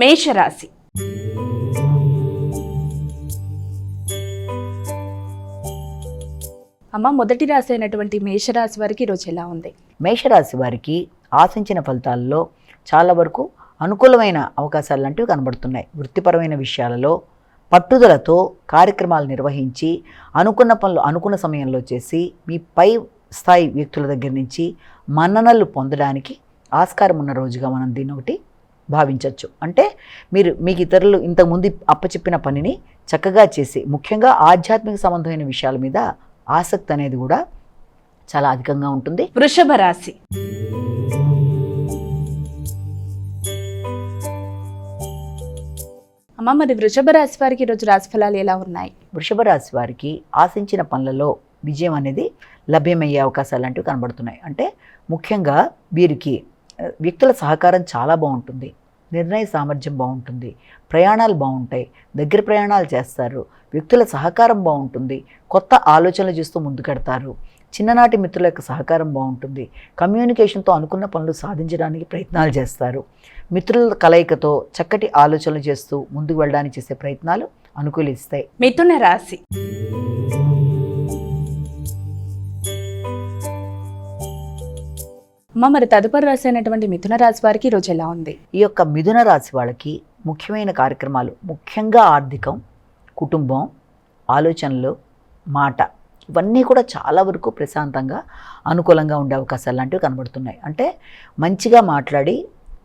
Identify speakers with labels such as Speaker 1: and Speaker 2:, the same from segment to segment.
Speaker 1: మేషరాశి. అమ్మ మొదటి రాశి అయినటువంటి మేషరాశి వారికి ఈరోజు ఎలా ఉంది?
Speaker 2: మేషరాశి వారికి ఆశించిన ఫలితాల్లో చాలా వరకు అనుకూలమైన అవకాశాలు లాంటివి కనబడుతున్నాయి. వృత్తిపరమైన విషయాలలో పట్టుదలతో కార్యక్రమాలు నిర్వహించి అనుకున్న పనులు అనుకున్న సమయంలో చేసి మీ పై స్థాయి వ్యక్తుల దగ్గర నుంచి మన్ననలు పొందడానికి ఆస్కారం ఉన్న రోజుగా మనం దీన్ని ఒకటి భావించవచ్చు అంటే మీరు మీకు ఇతరులు ఇంతకుముందు అప్పచెప్పిన పనిని చక్కగా చేసి ముఖ్యంగా ఆధ్యాత్మిక సంబంధమైన విషయాల మీద ఆసక్తి అనేది కూడా చాలా అధికంగా ఉంటుంది.
Speaker 1: వృషభ రాశి. అమ్మ మరి వృషభ రాశి వారికి ఈరోజు రాశి ఫలాలు ఎలా ఉన్నాయి?
Speaker 2: వృషభ రాశి వారికి ఆశించిన పనులలో విజయం అనేది లభ్యమయ్యే అవకాశాలు లాంటివి కనబడుతున్నాయి. అంటే ముఖ్యంగా వీరికి వ్యక్తుల సహకారం చాలా బాగుంటుంది. నిర్ణయ సామర్థ్యం బాగుంటుంది. ప్రయాణాలు బాగుంటాయి. దగ్గర ప్రయాణాలు చేస్తారు. వ్యక్తుల సహకారం బాగుంటుంది. కొత్త ఆలోచనలు చేస్తూ ముందుకెడతారు. చిన్ననాటి మిత్రుల యొక్క సహకారం బాగుంటుంది. కమ్యూనికేషన్తో అనుకున్న పనులు సాధించడానికి ప్రయత్నాలు చేస్తారు. మిత్రుల కలయికతో చక్కటి ఆలోచనలు చేస్తూ ముందుకు వెళ్ళడానికి చేసే ప్రయత్నాలు అనుకూలిస్తాయి.
Speaker 1: మిథున రాశి. అమ్మ మరి తదుపరి రాశి అయినటువంటి మిథున రాశి వారికి ఈరోజు ఎలా ఉంది?
Speaker 2: ఈ యొక్క మిథున రాశి వాళ్ళకి ముఖ్యమైన కార్యక్రమాలు ముఖ్యంగా ఆర్థికం కుటుంబం ఆలోచనలు మాట ఇవన్నీ కూడా చాలా వరకు ప్రశాంతంగా అనుకూలంగా ఉండే అవకాశాలు లాంటివి కనబడుతున్నాయి. అంటే మంచిగా మాట్లాడి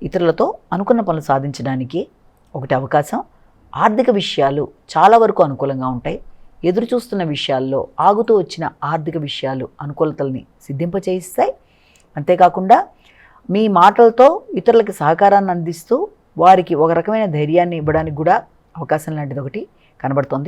Speaker 2: ఇతరులతో అనుకున్న పనులు సాధించడానికి ఒకటి అవకాశం. ఆర్థిక విషయాలు చాలా వరకు అనుకూలంగా ఉంటాయి. ఎదురు చూస్తున్న విషయాల్లో ఆగుతూ వచ్చిన ఆర్థిక విషయాలు అనుకూలతల్ని సిద్ధింపచేయిస్తాయి. అంతేకాకుండా మీ మాటలతో ఇతరులకి సహకారాన్ని అందిస్తూ వారికి ఒక రకమైన ధైర్యాన్ని ఇవ్వడానికి కూడా అవకాశం లాంటిది ఒకటి కనబడుతోంది.